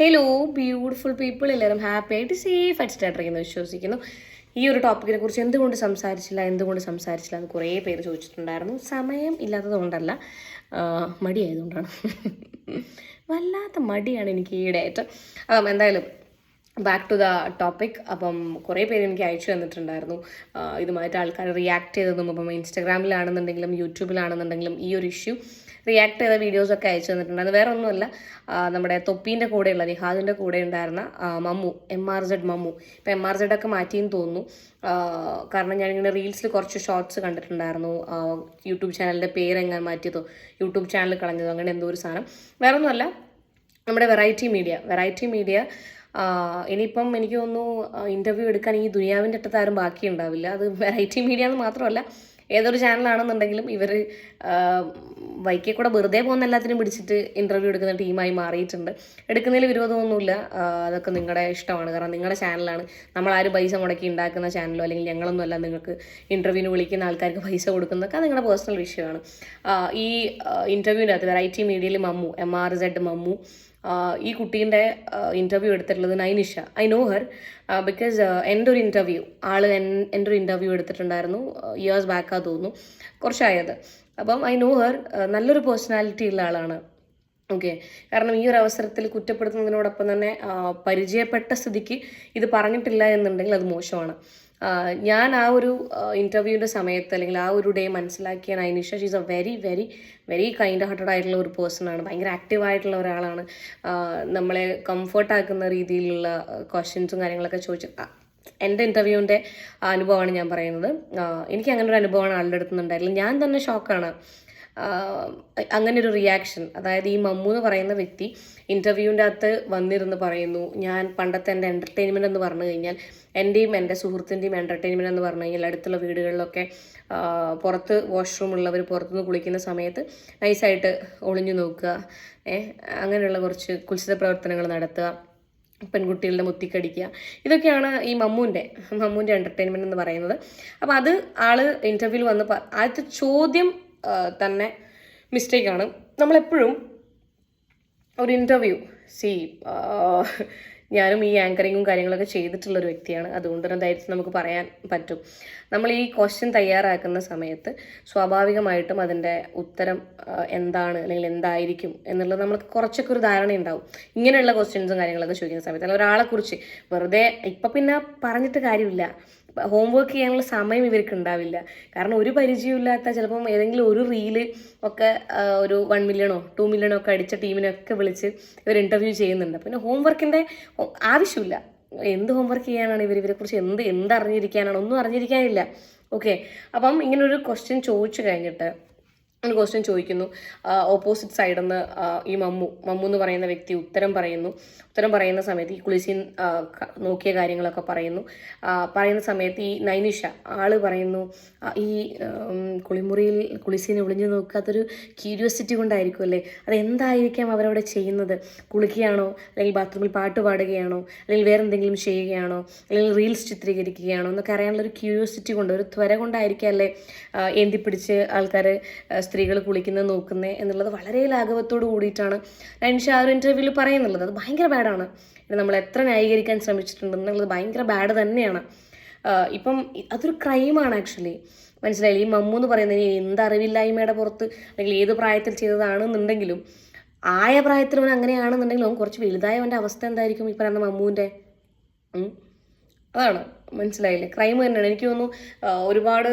Hello beautiful people എല്ലാവരും happy ആയിട്ട് safe ആയിട്ട് സ്റ്റാർട്ടിരിക്കുന്നു വിശ്വസിക്കുന്നു. ഈ ഒരു ടോപ്പിക്കിനെ കുറിച്ച് എന്തുകൊണ്ട് സംസാരിച്ചില്ല എന്തുകൊണ്ട് സംസാരിച്ചില്ല എന്ന് കുറേ പേര് ചോദിച്ചിട്ടുണ്ടായിരുന്നു. സമയം ഇല്ലാത്തത് കൊണ്ടല്ല ആ, മടിയായതുകൊണ്ടാണ്. വല്ലാത്ത മടിയാണ് എനിക്ക് ഈയിടെയായിട്ട്. എന്തായാലും ബാക്ക് ടു ദ ടോപ്പിക് അപ്പം കുറേ പേര് എനിക്ക് അയച്ചു തന്നിട്ടുണ്ടായിരുന്നു. ഇതുമായിട്ട് ആൾക്കാർ റിയാക്ട് ചെയ്തതും അപ്പം ഇൻസ്റ്റഗ്രാമിലാണെന്നുണ്ടെങ്കിലും യൂട്യൂബിലാണെന്നുണ്ടെങ്കിലും ഈ ഒരു ഇഷ്യൂ റിയാക്ട് ചെയ്ത വീഡിയോസൊക്കെ അയച്ചു തന്നിട്ടുണ്ടായിരുന്നു. വേറെ ഒന്നുമല്ല നമ്മുടെ തൊപ്പീന്റെ കൂടെയുള്ള നിഹാദിന്റെ കൂടെ ഉണ്ടായിരുന്ന Mammu M R Z Mammu. ഇപ്പം എം ആർ സെഡ് ഒക്കെ മാറ്റിയെന്ന് തോന്നുന്നു. കാരണം ഞാനിങ്ങനെ റീൽസിൽ കുറച്ച് ഷോർട്സ് കണ്ടിട്ടുണ്ടായിരുന്നു. യൂട്യൂബ് ചാനലിന്റെ പേരെങ്ങാൻ മാറ്റിയതോ യൂട്യൂബ് ചാനൽ കളഞ്ഞതോ അങ്ങനെ എന്തോ ഒരു സാധനം. വേറെ ഒന്നുമല്ല നമ്മുടെ വെറൈറ്റി മീഡിയ വെറൈറ്റി മീഡിയ ഇനിയിപ്പം എനിക്ക് തോന്നുന്നു ഇന്റർവ്യൂ എടുക്കാൻ ഈ ദുനിയാവിന്റെ അറ്റത്താരും ബാക്കി ഉണ്ടാവില്ല അത് വെറൈറ്റി മീഡിയ എന്ന് മാത്രമല്ല ഏതൊരു ചാനലാണെന്നുണ്ടെങ്കിലും ഇവർ വൈക്കേ കൂടെ വെറുതെ പോകുന്ന എല്ലാത്തിനും പിടിച്ചിട്ട് ഇന്റർവ്യൂ എടുക്കുന്ന ടീമായി മാറിയിട്ടുണ്ട്. എടുക്കുന്നതിൽ വിരോധമൊന്നുമില്ല അതൊക്കെ നിങ്ങളുടെ ഇഷ്ടമാണ്. കാരണം നിങ്ങളുടെ ചാനലാണ് നമ്മളാരും പൈസ മുടക്കി ഉണ്ടാക്കുന്ന ചാനലോ അല്ലെങ്കിൽ ഞങ്ങളൊന്നും അല്ല നിങ്ങൾക്ക് ഇന്റർവ്യൂവിന് വിളിക്കുന്ന ആൾക്കാർക്ക് പൈസ കൊടുക്കുന്നതൊക്കെ നിങ്ങളുടെ പേഴ്സണൽ വിഷയമാണ് ഈ ഇന്റർവ്യൂവിനകത്ത് വെറൈറ്റി മീഡിയയിൽ Mammu M R Z Mammu ഈ കുട്ടീന്റെ ഇന്റർവ്യൂ എടുത്തിട്ടുള്ളത് Nainisha. I know her because എന്റെ ഒരു ഇന്റർവ്യൂ ആൾ എന്റെ ഒരു ഇന്റർവ്യൂ എടുത്തിട്ടുണ്ടായിരുന്നു ഇയേഴ്സ് ബാക്കാ തോന്നുന്നു കുറച്ചായത്. അപ്പം ഐ നോ ഹർ നല്ലൊരു പേഴ്സണാലിറ്റി ഉള്ള ആളാണ്. ഓക്കെ കാരണം ഈ ഒരു അവസരത്തിൽ കുറ്റപ്പെടുത്തുന്നതിനോടൊപ്പം തന്നെ പരിചയപ്പെട്ട സ്ഥിതിക്ക് ഇത് പറഞ്ഞിട്ടില്ല എന്നുണ്ടെങ്കിൽ അത് മോശമാണ്. ഞാൻ ആ ഒരു ഇന്റർവ്യൂവിന്റെ സമയത്ത് അല്ലെങ്കിൽ ആ ഒരു ഡേ മനസ്സിലാക്കിയ Nainisha she's a very very very kind hearted ആയിട്ടുള്ള ഒരു പേഴ്സണാണ് ഭയങ്കര ആക്റ്റീവ് ആയിട്ടുള്ള ഒരാളാണ്. നമ്മളെ കംഫർട്ടാക്കുന്ന രീതിയിലുള്ള ക്വസ്റ്റ്യൻസും കാര്യങ്ങളൊക്കെ ചോദിച്ചു എന്റെ ഇന്റർവ്യൂവിന്റെ അനുഭവമാണ് ഞാൻ പറയുന്നത്. എനിക്ക് അങ്ങനെ ഒരു അനുഭവമാണ് ആളുടെ അടുത്ത് നിന്നുണ്ടായില്ല ഞാൻ തന്നെ ഷോക്കാണ് അങ്ങനെ ഒരു റിയാക്ഷൻ അതായത് ഈ മമ്മു എന്ന് പറയുന്ന വ്യക്തി ഇന്റർവ്യൂവിന്റെ അകത്ത് വന്നിരുന്ന് പറയുന്നു ഞാൻ പണ്ടത്തെ എന്റെ എന്റർടൈൻമെന്റ് എന്ന് പറഞ്ഞു കഴിഞ്ഞാൽ എന്റെയും എന്റെ സുഹൃത്തിന്റെയും എന്റർടൈൻമെന്റ് എന്ന് പറഞ്ഞു കഴിഞ്ഞാൽ അടുത്തുള്ള വീടുകളിലൊക്കെ പുറത്ത് വാഷ്റൂം ഉള്ളവർ പുറത്തുനിന്ന് കുളിക്കുന്ന സമയത്ത് നൈസായിട്ട് ഒളിഞ്ഞു നോക്കുക അങ്ങനെയുള്ള കുറച്ച് കുൽസിത പ്രവർത്തനങ്ങൾ നടത്തുക പെൺകുട്ടികളുടെ മുത്തിക്കടിക്കുക. ഇതൊക്കെയാണ് ഈ മമ്മൂന്റെ മമ്മൂന്റെ എന്റർടൈൻമെന്റ് എന്ന് പറയുന്നത്. അപ്പോൾ അത് ആൾ ഇന്റർവ്യൂവിൽ വന്ന് ആദ്യത്തെ ചോദ്യം തന്നെ മിസ്റ്റേക്കാണ്. നമ്മളെപ്പോഴും ഒരു ഇന്റർവ്യൂ സി ഞാനും ഈ ആങ്കറിങ്ങും കാര്യങ്ങളൊക്കെ ചെയ്തിട്ടുള്ള ഒരു വ്യക്തിയാണ്. അതുകൊണ്ട് തന്നെ ധൈര്യത്തിൽ നമുക്ക് പറയാൻ പറ്റും. നമ്മൾ ഈ ക്വസ്റ്റ്യൻ തയ്യാറാക്കുന്ന സമയത്ത് സ്വാഭാവികമായിട്ടും അതിന്റെ ഉത്തരം എന്താണ് അല്ലെങ്കിൽ എന്തായിരിക്കും എന്നുള്ളത് നമുക്ക് കുറച്ചൊക്കെ ഒരു ധാരണ ഉണ്ടാവും. ഇങ്ങനെയുള്ള ക്വസ്റ്റ്യൻസും കാര്യങ്ങളൊക്കെ ചോദിക്കുന്ന സമയത്ത് അല്ലെങ്കിൽ ഒരാളെക്കുറിച്ച് വെറുതെ ഇപ്പം പിന്നെ പറഞ്ഞിട്ട് കാര്യമില്ല. ഹോംവർക്ക് ചെയ്യാനുള്ള സമയം ഇവർക്ക് ഉണ്ടാവില്ല. കാരണം ഒരു പരിചയമില്ലാത്ത ചിലപ്പം ഏതെങ്കിലും ഒരു റീൽ ഒക്കെ ഒരു വൺ മില്യണോ ടു മില്യണോ ഒക്കെ അടിച്ച ടീമിനൊക്കെ വിളിച്ച് ഇവർ ഇന്റർവ്യൂ ചെയ്യുന്നുണ്ട്. പിന്നെ ഹോംവർക്കിന്റെ ആവശ്യമില്ല. എന്ത് ഹോംവർക്ക് ചെയ്യാനാണ് ഇവർ? ഇവരെക്കുറിച്ച് എന്ത് എന്ത് അറിഞ്ഞിരിക്കാനാണ്? ഒന്നും അറിഞ്ഞിരിക്കാനില്ല. ഓക്കെ അപ്പം ഇങ്ങനൊരു ക്വസ്റ്റ്യൻ ചോദിച്ചു കഴിഞ്ഞിട്ട് ഒരു ക്വസ്റ്റ്യൻ ചോദിക്കുന്നു. ഓപ്പോസിറ്റ് സൈഡിൽ നിന്ന് ഈ മമ്മു മമ്മു എന്ന് പറയുന്ന വ്യക്തി ഉത്തരം പറയുന്നു. ഉത്തരം പറയുന്ന സമയത്ത് ഈ കുളിസീൻ നോക്കിയ കാര്യങ്ങളൊക്കെ പറയുന്നു. പറയുന്ന സമയത്ത് ഈ നൈനിഷ ആൾ പറയുന്നു ഈ കുളിമുറിയിൽ കുളിസീനെ ഒളിഞ്ഞു നോക്കാത്തൊരു ക്യൂരിയോസിറ്റി കൊണ്ടായിരിക്കും അല്ലേ? അതെന്തായിരിക്കാം അവരവിടെ ചെയ്യുന്നത്? കുളിക്കുകയാണോ? അല്ലെങ്കിൽ ബാത്റൂമിൽ പാട്ട് പാടുകയാണോ? അല്ലെങ്കിൽ വേറെ എന്തെങ്കിലും ചെയ്യുകയാണോ? അല്ലെങ്കിൽ റീൽസ് ചിത്രീകരിക്കുകയാണോ? എന്നൊക്കെ അറിയാനുള്ള ഒരു ക്യൂരിയോസിറ്റി കൊണ്ട് ഒരു ത്വര കൊണ്ടായിരിക്കാം അല്ലേ ഏന്തിപ്പിടിച്ച് ആൾക്കാർ സ്ത്രീകൾ കുളിക്കുന്നത് നോക്കുന്നത് എന്നുള്ളത് വളരെ ലാഘവത്തോട് കൂടിയിട്ടാണ് നൈൻഷ ആ ഒരു ഇന്റർവ്യൂവിൽ പറയുന്നുള്ളത്. അത് ഭയങ്കര ബാഡാണ് നമ്മൾ എത്ര ന്യായീകരിക്കാൻ ശ്രമിച്ചിട്ടുണ്ടെന്നുള്ളത് ഭയങ്കര ബാഡ് തന്നെയാണ്. ഇപ്പം അതൊരു ക്രൈമാണ് ആക്ച്വലി മനസ്സിലായില്ല? ഈ മമ്മു എന്ന് പറയുന്നത് എന്ത് അറിവില്ലായ്മയുടെ പുറത്ത് അല്ലെങ്കിൽ ഏത് പ്രായത്തിൽ ചെയ്തതാണെന്നുണ്ടെങ്കിലും ആയ പ്രായത്തിൽ അവൻ അങ്ങനെയാണെന്നുണ്ടെങ്കിലും കുറച്ച് വലുതായവന്റെ അവസ്ഥ എന്തായിരിക്കും ഈ പറയുന്ന മമ്മൂന്റെ? അതാണ്. മനസ്സിലായില്ലേ? ക്രൈം തന്നെയാണ്. എനിക്ക് തോന്നുന്നു ഒരുപാട്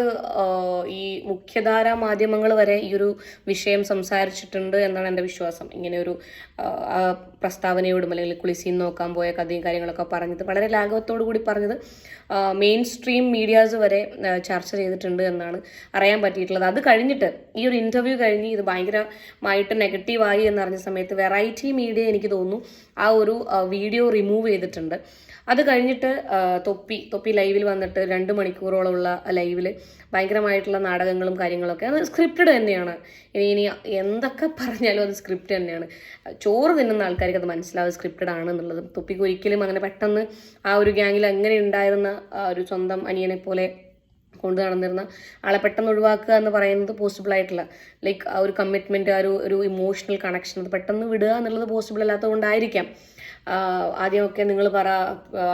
ഈ മുഖ്യധാരാ മാധ്യമങ്ങൾ വരെ ഈ ഒരു വിഷയം സംസാരിച്ചിട്ടുണ്ട് എന്നാണ് എന്റെ വിശ്വാസം. ഇങ്ങനെ ഒരു പ്രസ്താവനയോടും അല്ലെങ്കിൽ കുളിസീൻ നോക്കാൻ പോയ കഥയും കാര്യങ്ങളൊക്കെ പറഞ്ഞത് വളരെ ലാഘവത്തോടു കൂടി പറഞ്ഞത് മെയിൻ സ്ട്രീം മീഡിയാസ് വരെ ചർച്ച ചെയ്തിട്ടുണ്ട് എന്നാണ് അറിയാൻ പറ്റിയിട്ടുള്ളത്. അത് കഴിഞ്ഞിട്ട് ഈ ഒരു ഇന്റർവ്യൂ കഴിഞ്ഞ് ഇത് ഭയങ്കരമായിട്ട് നെഗറ്റീവായി എന്നറിഞ്ഞ സമയത്ത് വെറൈറ്റി മീഡിയ എനിക്ക് തോന്നുന്നു ആ ഒരു വീഡിയോ റിമൂവ് ചെയ്തിട്ടുണ്ട്. അത് കഴിഞ്ഞിട്ട് തൊപ്പി തൊപ്പി തൊപ്പി ലൈവിൽ വന്നിട്ട് രണ്ട് മണിക്കൂറോളമുള്ള ലൈവിൽ ഭയങ്കരമായിട്ടുള്ള നാടകങ്ങളും കാര്യങ്ങളൊക്കെ. അത് സ്ക്രിപ്റ്റഡ് തന്നെയാണ്. ഇനി ഇനി എന്തൊക്കെ പറഞ്ഞാലും അത് സ്ക്രിപ്റ്റ് തന്നെയാണ്. ചോറ് തിന്നുന്ന ആൾക്കാർക്ക് അത് മനസ്സിലാവും സ്ക്രിപ്റ്റഡ് ആണ് എന്നുള്ളത്. തൊപ്പിക്ക് ഒരിക്കലും അങ്ങനെ പെട്ടെന്ന് ആ ഒരു ഗ്യാങ്ങിൽ അങ്ങനെ ഉണ്ടായിരുന്ന ഒരു സ്വന്തം അനിയനെ പോലെ കൊണ്ടു നടന്നിരുന്ന ആളെ പെട്ടെന്ന് ഒഴിവാക്കുക എന്ന് പറയുന്നത് പോസിബിൾ ആയിട്ടില്ല ലൈക്ക് ആ ഒരു കമ്മിറ്റ്മെന്റ് ആ ഒരു ഒരു ഇമോഷണൽ കണക്ഷൻ അത് പെട്ടെന്ന് വിടുക എന്നുള്ളത് പോസിബിൾ അല്ലാത്തതുകൊണ്ടായിരിക്കാം. ആദ്യമൊക്കെ നിങ്ങൾ പറ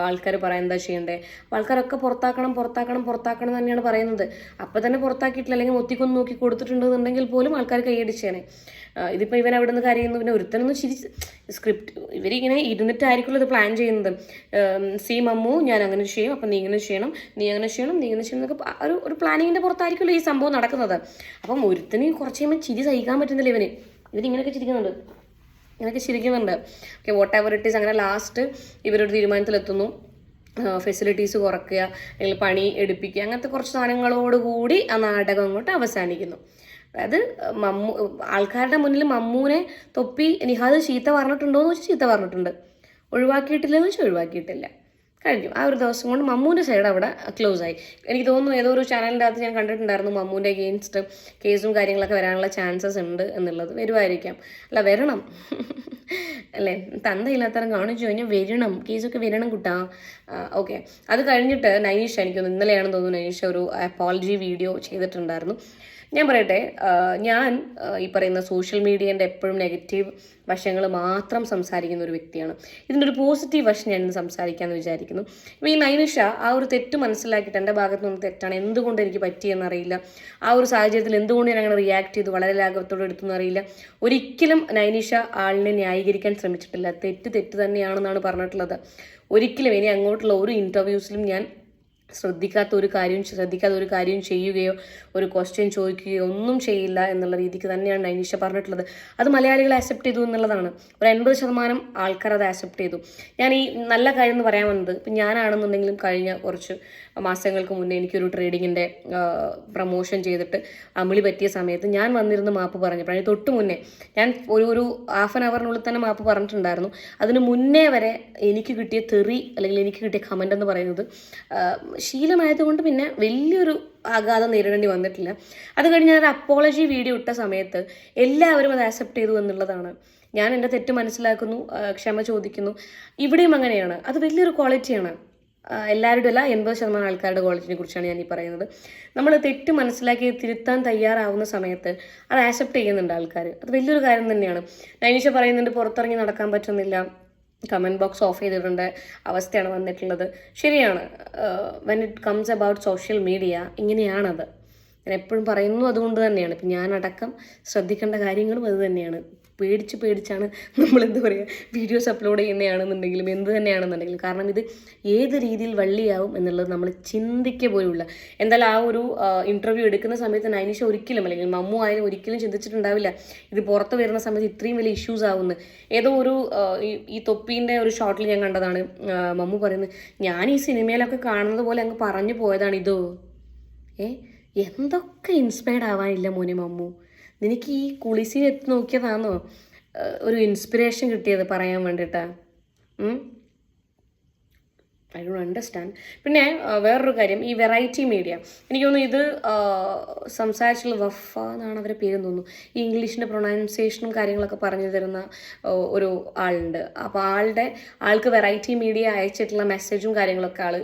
ആൾക്കാർ പറയാൻ എന്താ ചെയ്യണ്ടേ? അപ്പോൾ ആൾക്കാരൊക്കെ പുറത്താക്കണം പുറത്താക്കണം പുറത്താക്കണം തന്നെയാണ് പറയുന്നത്. അപ്പോൾ തന്നെ പുറത്താക്കിയിട്ടില്ല അല്ലെങ്കിൽ ഒത്തിക്കൊന്ന് നോക്കി കൊടുത്തിട്ടുണ്ടെന്നുണ്ടെങ്കിൽ പോലും ആൾക്കാർ കൈയടിച്ചേനെ. ഇതിപ്പോൾ ഇവൻ അവിടെ നിന്ന് കരയുന്നു പിന്നെ ഒരുത്തനൊന്നും ചിരി സ്ക്രിപ്റ്റ് ഇവരിങ്ങനെ ഇരുന്നിട്ടായിരിക്കുമല്ലോ ഇത് പ്ലാൻ ചെയ്യുന്നത്. സീ മമ്മു ഞാൻ അങ്ങനെ ചെയ്യും അപ്പം നീ ഇങ്ങനെ ചെയ്യണം നീ അങ്ങനെ ചെയ്യണം നീ ഇങ്ങനെ ചെയ്യണം എന്നൊക്കെ ഒരു ഒരു പ്ലാനിങ്ങിന്റെ പുറത്തായിരിക്കുമല്ലോ ഈ സംഭവം നടക്കുന്നത്. അപ്പം ഒരുത്തിന് കുറച്ച് കഴിയുമ്പോൾ ചിരി സഹിക്കാൻ പറ്റുന്നില്ല ഇവന്. ഇവരിങ്ങനെയൊക്കെ ചിരിക്കുന്നുണ്ട്. ഇങ്ങനെയൊക്കെ ചിരിക്കുന്നുണ്ട്. Okay whatever it is അങ്ങനെ ലാസ്റ്റ് ഇവരൊരു തീരുമാനത്തിലെത്തുന്നു. ഫെസിലിറ്റീസ് കുറയ്ക്കുക അല്ലെങ്കിൽ പണി എടുപ്പിക്കുക അങ്ങനത്തെ കുറച്ച് സാധനങ്ങളോടുകൂടി ആ നാടകം അങ്ങോട്ട് അവസാനിക്കുന്നു. അതായത് മമ്മൂ ആൾക്കാരുടെ മുന്നിൽ മമ്മൂനെ തൊപ്പി നിഹാദ് ചീത്ത പറഞ്ഞിട്ടുണ്ടോ എന്ന് വെച്ചാൽ ചീത്ത പറഞ്ഞിട്ടുണ്ട്. ഒഴിവാക്കിയിട്ടില്ലെന്ന് വെച്ചാൽ ഒഴിവാക്കിയിട്ടില്ല. കഴിഞ്ഞു. ആ ഒരു ദിവസം കൊണ്ട് മമ്മൂന്റെ സൈഡ് അവിടെ ക്ലോസ് ആയി. എനിക്ക് തോന്നുന്നു ഏതോ ഒരു ചാനലിന്റെ അകത്ത് ഞാൻ കണ്ടിട്ടുണ്ടായിരുന്നു മമ്മൂന്റെ അഗെയിൻസ്റ്റ് കേസും കാര്യങ്ങളൊക്കെ വരാനുള്ള ചാൻസസ് ഉണ്ട് എന്നുള്ളത്. വരുമായിരിക്കാം അല്ല വരണം. അല്ലേ? തന്തയില്ലാത്തരം കാണിച്ചു. കഴിഞ്ഞാൽ വരണം. കേസൊക്കെ വരണം കുട്ടാ. ഓക്കെ അത് കഴിഞ്ഞിട്ട് നൈഷ എനിക്കൊന്ന് ഇന്നലെയാണെന്ന് തോന്നുന്നു നൈഷ ഒരു അപ്പോളജി വീഡിയോ ചെയ്തിട്ടുണ്ടായിരുന്നു. ഞാൻ പറയട്ടെ ഞാൻ ഈ പറയുന്ന സോഷ്യൽ മീഡിയേന്റെ എപ്പോഴും നെഗറ്റീവ് വശങ്ങൾ മാത്രം സംസാരിക്കുന്ന ഒരു വ്യക്തിയാണ്. ഇതിന്റെ ഒരു പോസിറ്റീവ് വശം ഞാൻ ഇന്ന് സംസാരിക്കാമെന്ന് വിചാരിക്കുന്നു. ഇപ്പോൾ ഈ നൈനിഷ ആ ഒരു തെറ്റ് മനസ്സിലാക്കിയിട്ട് എന്റെ ഭാഗത്ത് നിന്ന് തെറ്റാണ് എന്തുകൊണ്ട് എനിക്ക് പറ്റിയെന്നറിയില്ല ആ ഒരു സാഹചര്യത്തിൽ എന്തുകൊണ്ട് ഞാൻ അങ്ങനെ റിയാക്ട് ചെയ്തു വളരെ ലാഘവത്തോടെ എടുത്തെന്ന് അറിയില്ല. ഒരിക്കലും നൈനിഷ ആളിനെ ന്യായീകരിക്കാൻ ശ്രമിച്ചിട്ടില്ല. തെറ്റ് തെറ്റ് തന്നെയാണെന്നാണ് പറഞ്ഞിട്ടുള്ളത്. ഒരിക്കലും ഇനി അങ്ങോട്ടുള്ള ഒരു ഇന്റർവ്യൂസിലും ഞാൻ ശ്രദ്ധിക്കാത്ത ഒരു കാര്യം ശ്രദ്ധിക്കാത്ത ഒരു കാര്യം ചെയ്യുകയോ ഒരു ക്വസ്റ്റ്യൻ ചോദിക്കുകയോ ഒന്നും ചെയ്യില്ല എന്നുള്ള രീതിക്ക് തന്നെയാണ് നൈനിഷ പറഞ്ഞിട്ടുള്ളത്. അത് മലയാളികൾ ആക്സെപ്റ്റ് ചെയ്തു എന്നുള്ളതാണ്. ഒരു എൺപത് ശതമാനം ആൾക്കാർ അത് ആക്സെപ്റ്റ് ചെയ്തു. ഞാൻ ഈ നല്ല കാര്യം എന്ന് പറയാൻ വന്നത് ഇപ്പം ഞാനാണെന്നുണ്ടെങ്കിലും കഴിഞ്ഞ കുറച്ച് മാസങ്ങൾക്ക് മുന്നേ എനിക്കൊരു ട്രേഡിങ്ങിന്റെ പ്രൊമോഷൻ ചെയ്തിട്ട് അമിളി പറ്റിയ സമയത്ത് ഞാൻ വന്നിരുന്ന് മാപ്പ് പറഞ്ഞപ്പോൾ അതിന് തൊട്ട് മുന്നേ ഞാൻ ഒരു ഒരു ഹാഫ് ആൻ അവറിനുള്ളിൽ തന്നെ മാപ്പ് പറഞ്ഞിട്ടുണ്ടായിരുന്നു. അതിന് മുന്നേ വരെ എനിക്ക് കിട്ടിയ തെറി അല്ലെങ്കിൽ എനിക്ക് കിട്ടിയ കമന്റ് എന്ന് പറയുന്നത് ശീലമായതുകൊണ്ട് പിന്നെ വലിയൊരു ആഘാതം നേരിടേണ്ടി വന്നിട്ടില്ല. അത് കഴിഞ്ഞ് ഞാനൊരു അപ്പോളജി വീഡിയോ ഇട്ട സമയത്ത് എല്ലാവരും അത് ആക്സെപ്റ്റ് ചെയ്തു എന്നുള്ളതാണ്. ഞാൻ എന്റെ തെറ്റ് മനസ്സിലാക്കുന്നു ക്ഷമ ചോദിക്കുന്നു. ഇവിടെയും അങ്ങനെയാണ്. അത് വലിയൊരു ക്വാളിറ്റിയാണ് എല്ലാവരുടെ അല്ല എൺപത് ശതമാനം ആൾക്കാരുടെ ക്വാളിറ്റിനെ കുറിച്ചാണ് ഞാൻ ഈ പറയുന്നത്. നമ്മൾ തെറ്റ് മനസ്സിലാക്കി തിരുത്താൻ തയ്യാറാവുന്ന സമയത്ത് അത് ആക്സെപ്റ്റ് ചെയ്യുന്നുണ്ട് ആൾക്കാർ അത് വലിയൊരു കാര്യം തന്നെയാണ്. നൈനിഷ പറയുന്നുണ്ട് പുറത്തിറങ്ങി നടക്കാൻ പറ്റുന്നില്ല. കമന്റ് ബോക്സ് ഓഫ് ചെയ്തിട്ടുണ്ട്. അവസ്ഥയാണ് വന്നിട്ടുള്ളത്. ശരിയാണ്. When it comes about social media ഇങ്ങനെയാണത്. ഞാൻ എപ്പോഴും പറയുന്നു അതുകൊണ്ട് തന്നെയാണ്. ഇപ്പം ഞാനടക്കം ശ്രദ്ധിക്കേണ്ട കാര്യങ്ങളും അത് തന്നെയാണ്. പേടിച്ച് പേടിച്ചാണ് നമ്മൾ എന്താ പറയുക വീഡിയോസ് അപ്ലോഡ് ചെയ്യുന്നതാണെന്നുണ്ടെങ്കിലും എന്ത് തന്നെയാണെന്നുണ്ടെങ്കിലും. കാരണം ഇത് ഏത് രീതിയിൽ വള്ളിയാവും എന്നുള്ളത് നമ്മൾ ചിന്തിക്കുക പോലുമില്ല. എന്തായാലും ആ ഒരു ഇന്റർവ്യൂ എടുക്കുന്ന സമയത്ത് നൈനിഷ ഒരിക്കലും അല്ലെങ്കിൽ മമ്മു ആയാലും ഒരിക്കലും ചിന്തിച്ചിട്ടുണ്ടാവില്ല ഇത് പുറത്ത് വരുന്ന സമയത്ത് ഇത്രയും വലിയ ഇഷ്യൂസ് ആവുന്നു. ഏതോ ഒരു ഈ- തൊപ്പീന്റെ ഒരു ഷോട്ടിൽ ഞാൻ കണ്ടതാണ്. മമ്മു പറയുന്നത് ഞാൻ ഈ സിനിമയിലൊക്കെ കാണുന്നത് പോലെ അങ്ങ് പറഞ്ഞു പോയതാണ് ഇതോ. ഏ എന്തൊക്കെ ഇൻസ്പയർഡ് ആവാനില്ല മോനെ മമ്മു. നിനക്ക് ഈ കുളിസിൽ എത്തി നോക്കിയതാണോ ഒരു ഇൻസ്പിറേഷൻ കിട്ടിയത് പറയാൻ വേണ്ടിയിട്ടാ ഉം? ഐ ഡോണ്ട് അണ്ടർസ്റ്റാൻഡ് പിന്നെ വേറൊരു കാര്യം ഈ വെറൈറ്റി മീഡിയ എനിക്ക് തോന്നുന്നു ഇത് സംസാരിച്ചുള്ള വഫ എന്നാണ് അവരെ പേര് തോന്നുന്നു. ഈ ഇംഗ്ലീഷിന്റെ പ്രൊണൗൺസിയേഷനും കാര്യങ്ങളൊക്കെ പറഞ്ഞു തരുന്ന ഒരു ആളുണ്ട്. അപ്പോൾ ആളുടെ ആൾക്ക് വെറൈറ്റി മീഡിയ അയച്ചിട്ടുള്ള മെസ്സേജും കാര്യങ്ങളൊക്കെ ആൾ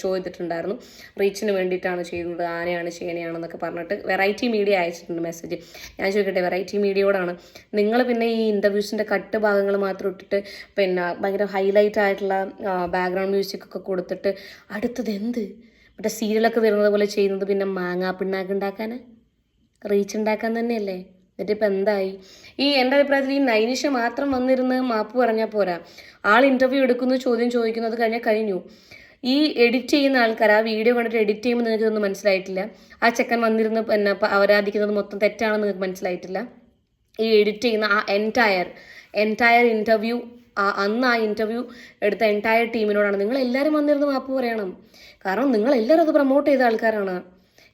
ഷോ ചെയ്തിട്ടുണ്ടായിരുന്നു. റീച്ചിന് വേണ്ടിയിട്ടാണ് ചെയ്യുന്നത് ആനയാണ് ചേനയാണെന്നൊക്കെ പറഞ്ഞിട്ട് വെറൈറ്റി മീഡിയ അയച്ചിട്ടുണ്ട് മെസ്സേജ് ഞാൻ ചോദിക്കട്ടെ വെറൈറ്റി മീഡിയയോടാണ് നിങ്ങൾ പിന്നെ ഈ ഇന്റർവ്യൂസിന്റെ കട്ട് ഭാഗങ്ങൾ മാത്രം ഇട്ടിട്ട് പിന്നെ ഭയങ്കര ഹൈലൈറ്റ് ആയിട്ടുള്ള ബാക്ക്ഗ്രൗണ്ട് മ്യൂസിക് ഒക്കെ കൊടുത്തിട്ട് അടുത്തത് എന്ത്? മറ്റേ സീരിയലൊക്കെ വരുന്നത് പോലെ ചെയ്യുന്നത് പിന്നെ മാങ്ങാ പിണ്ണാക്ക് ഉണ്ടാക്കാൻ റീച്ച് ഉണ്ടാക്കാൻ തന്നെയല്ലേ? എന്നിട്ട് ഇപ്പം എന്തായി? ഈ എന്റെ അഭിപ്രായത്തിൽ ഈ നൈനിഷ മാത്രം വന്നിരുന്ന് മാപ്പ് പറഞ്ഞാൽ പോരാ. ആൾ ഇന്റർവ്യൂ എടുക്കുന്നു ചോദ്യം ചോദിക്കുന്നു അത് കഴിഞ്ഞാൽ കഴിഞ്ഞു. ഈ എഡിറ്റ് ചെയ്യുന്ന ആൾക്കാർ ആ വീഡിയോ കണ്ടിട്ട് എഡിറ്റ് ചെയ്യുമ്പോൾ നിങ്ങൾക്ക് ഇതൊന്നും മനസ്സിലായിട്ടില്ല? ആ ചെക്കൻ വന്നിരുന്ന് പിന്നെ പ- അവരാധിക്കുന്നത് മൊത്തം തെറ്റാണെന്ന് നിങ്ങൾക്ക് മനസ്സിലായിട്ടില്ല? ഈ എഡിറ്റ് ചെയ്യുന്ന ആ എന്റയർ എന്റയർ ഇന്റർവ്യൂ അന്ന് ആ ഇന്റർവ്യൂ എടുത്ത എന്റയർ ടീമിനോടാണ് നിങ്ങൾ എല്ലാവരും വന്നിരുന്ന് മാപ്പ് പറയണം. കാരണം നിങ്ങൾ എല്ലാവരും അത് പ്രൊമോട്ട് ചെയ്ത ആൾക്കാരാണ്.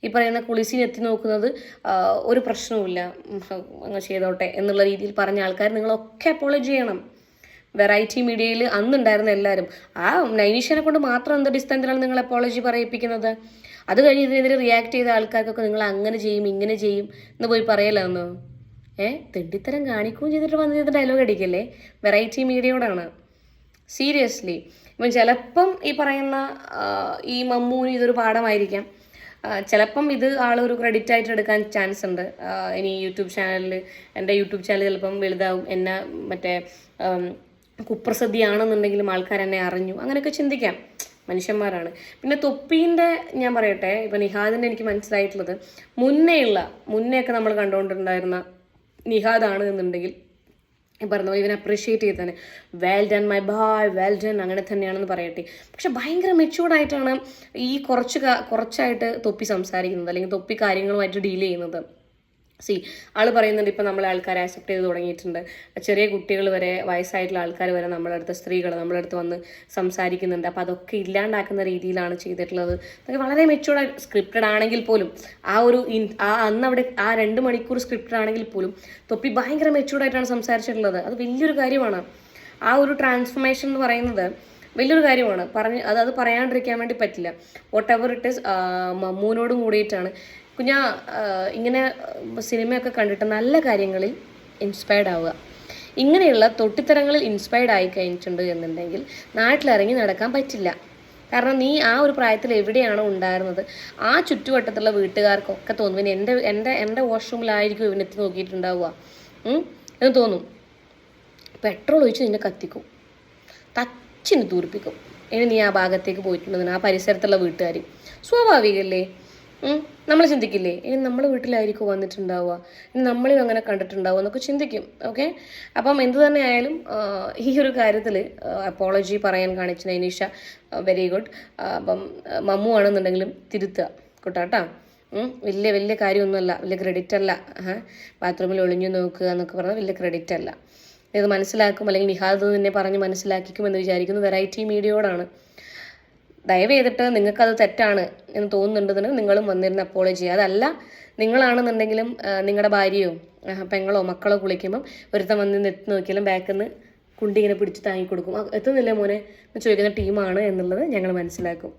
ഈ പറയുന്ന കുളിസിന് എത്തി നോക്കുന്നത് ഒരു പ്രശ്നവുമില്ല. അങ്ങ് ചെയ്തോട്ടെ എന്നുള്ള രീതിയിൽ പറഞ്ഞ ആൾക്കാർ നിങ്ങളൊക്കെ അപ്പോളജി ചെയ്യണം. വെറൈറ്റി മീഡിയയിൽ അന്നുണ്ടായിരുന്ന എല്ലാവരും ആ നൈനീഷ്യനെ കൊണ്ട് മാത്രം എന്ത് ഡിസ്റ്റൻസിലാണ് നിങ്ങൾ അപ്പോളജി പറയിപ്പിക്കുന്നത്? അത് കഴിഞ്ഞ് ഇതിനെതിരെ റിയാക്ട് ചെയ്ത ആൾക്കാർക്കൊക്കെ നിങ്ങൾ അങ്ങനെ ചെയ്യും ഇങ്ങനെ ചെയ്യും എന്ന് പോയി പറയലാന്നോ? ഏ തെണ്ടിത്തരം കാണിക്കുകയും ചെയ്തിട്ട് വന്ന് ചെയ്ത ഡയലോഗ് അടിക്കല്ലേ? വെറൈറ്റി മീഡിയയോടാണ് സീരിയസ്ലി ഇപ്പം ചിലപ്പം ഈ പറയുന്ന ഈ മമ്മൂന് ഇതൊരു പാഠമായിരിക്കാം. ചിലപ്പം ഇത് ആളൊരു ക്രെഡിറ്റ് ആയിട്ട് എടുക്കാൻ ചാൻസ് ഉണ്ട്. ഇനി യൂട്യൂബ് ചാനലിൽ എന്റെ യൂട്യൂബ് ചാനൽ ചിലപ്പം വലുതാവും. എന്നെ മറ്റേ കുപ്രസിദ്ധിയാണെന്നുണ്ടെങ്കിലും ആൾക്കാർ എന്നെ അറിഞ്ഞു. അങ്ങനെയൊക്കെ ചിന്തിക്കാം. മനുഷ്യന്മാരാണ്. പിന്നെ തൊപ്പീന്റെ ഞാൻ പറയട്ടെ ഇപ്പം നിഹാദിന്റെ എനിക്ക് മനസ്സിലായിട്ടുള്ളത് മുന്നേയുള്ള മുന്നേ ഒക്കെ നമ്മൾ കണ്ടുകൊണ്ടിട്ടുണ്ടായിരുന്ന നിഹാദാണ് എന്നുണ്ടെങ്കിൽ ഈ പറഞ്ഞ പോലെ ഇവനെ അപ്രീഷിയേറ്റ് ചെയ്ത് തന്നെ well done my boy well done അങ്ങനെ തന്നെയാണെന്ന് പറയട്ടെ. പക്ഷെ ഭയങ്കര മെച്യൂർഡ് ആയിട്ടാണ് ഈ കുറച്ച് കുറച്ചായിട്ട് തൊപ്പി സംസാരിക്കുന്നത് അല്ലെങ്കിൽ തൊപ്പി കാര്യങ്ങളുമായിട്ട് ഡീൽ ചെയ്യുന്നത്. സി ആൾ പറയുന്നുണ്ട് ഇപ്പം നമ്മളെ ആൾക്കാർ അക്സെപ്റ്റ് ചെയ്ത് തുടങ്ങിയിട്ടുണ്ട്. ചെറിയ കുട്ടികൾ വരെ വയസ്സായിട്ടുള്ള ആൾക്കാർ വരെ നമ്മളെ അടുത്ത് സ്ത്രീകൾ നമ്മളെ അടുത്ത് വന്ന് സംസാരിക്കുന്നുണ്ട്. അപ്പോൾ അതൊക്കെ ഇല്ലാണ്ടാക്കുന്ന രീതിയിലാണ് ചെയ്തിട്ടുള്ളത്. അതൊക്കെ വളരെ മെച്ചൂർഡ് സ്ക്രിപ്റ്റഡ് ആണെങ്കിൽ പോലും ആ ഒരു ആ അന്ന് അവിടെ ആ രണ്ട് മണിക്കൂർ സ്ക്രിപ്റ്റഡ് ആണെങ്കിൽ പോലും തൊപ്പി ഭയങ്കര മെച്യൂർഡ് ആയിട്ടാണ് സംസാരിച്ചിട്ടുള്ളത്. അത് വലിയൊരു കാര്യമാണ്. ആ ഒരു ട്രാൻസ്ഫോർമേഷൻ എന്ന് പറയുന്നത് വലിയൊരു കാര്യമാണ്. പറഞ്ഞ് അത് അത് പറയാണ്ടിരിക്കാൻ വേണ്ടി പറ്റില്ല. വോട്ട് എവർ ഇറ്റ് ഇസ് മമ്മൂനോടും കൂടിയിട്ടാണ് കുഞ്ഞാ ഇങ്ങനെ സിനിമയൊക്കെ കണ്ടിട്ട് നല്ല കാര്യങ്ങളിൽ ഇൻസ്പയർഡ് ആവുക. ഇങ്ങനെയുള്ള തൊട്ടിത്തരങ്ങളിൽ ഇൻസ്പയർഡ് ആയി കഴിഞ്ഞിട്ടുണ്ട് എന്നുണ്ടെങ്കിൽ നാട്ടിലിറങ്ങി നടക്കാൻ പറ്റില്ല. കാരണം നീ ആ ഒരു പ്രായത്തിൽ എവിടെയാണോ ഉണ്ടായിരുന്നത് ആ ചുറ്റുവട്ടത്തുള്ള വീട്ടുകാർക്കൊക്കെ തോന്നും പിന്നെ എന്റെ എന്റെ എന്റെ വാഷ്റൂമിലായിരിക്കും ഇവനെത്തി നോക്കിയിട്ടുണ്ടാവുക. എന്ന് തോന്നും. പെട്രോൾ ഒഴിച്ച് നിന്നെ കത്തിക്കും. തച്ചിന് തൂർപ്പിക്കും ഇനി നീ ആ ഭാഗത്തേക്ക് പോയിട്ടുണ്ടെന്ന് ആ പരിസരത്തുള്ള വീട്ടുകാർ സ്വാഭാവികല്ലേ? നമ്മൾ ചിന്തിക്കില്ലേ? ഇനി നമ്മൾ വീട്ടിലായിരിക്കും വന്നിട്ടുണ്ടാവുക. ഇനി നമ്മളും അങ്ങനെ കണ്ടിട്ടുണ്ടാവുക എന്നൊക്കെ ചിന്തിക്കും. ഓക്കെ അപ്പം എന്ത് തന്നെ ആയാലും ഈ ഒരു കാര്യത്തിൽ അപ്പോളജി പറയാൻ കാണിച്ച നൈനീഷ വെരി ഗുഡ് അപ്പം മമ്മു ആണെന്നുണ്ടെങ്കിലും തിരുത്തുക. കൂട്ടാട്ടാ വലിയ വലിയ കാര്യമൊന്നുമല്ല. വലിയ ക്രെഡിറ്റ് അല്ല. ബാത്റൂമിൽ ഒളിഞ്ഞു നോക്കുക എന്നൊക്കെ പറഞ്ഞാൽ വലിയ ക്രെഡിറ്റ് അല്ല. ഇത് മനസ്സിലാക്കും അല്ലെങ്കിൽ നിഹാദ് തന്നെ പറഞ്ഞ് മനസ്സിലാക്കിക്കുമെന്ന് വിചാരിക്കുന്നു വെറൈറ്റി മീഡിയയോടാണ് ദയവ് ചെയ്തിട്ട് നിങ്ങൾക്കത് തെറ്റാണ് എന്ന് തോന്നുന്നുണ്ടെന്നുണ്ടെങ്കിൽ നിങ്ങളും വന്നിരുന്ന് അപ്പോളജി ചെയ്യുക. അതല്ല നിങ്ങളാണെന്നുണ്ടെങ്കിലും നിങ്ങളുടെ ഭാര്യയോ പെങ്ങളോ മക്കളോ കുളിക്കുമ്പം ഒരുത്തൻ വന്ന് നിന്ന് എത്തി നോക്കിയാലും ബാക്കിൽ നിന്ന് കുണ്ടി ഇങ്ങനെ പിടിച്ച് താങ്ങി കൊടുക്കും "ആ, എത്തുന്നില്ലേ മോനെ? ചോദിക്കുന്ന ടീമാണ് എന്നുള്ളത് ഞങ്ങൾ മനസ്സിലാക്കും.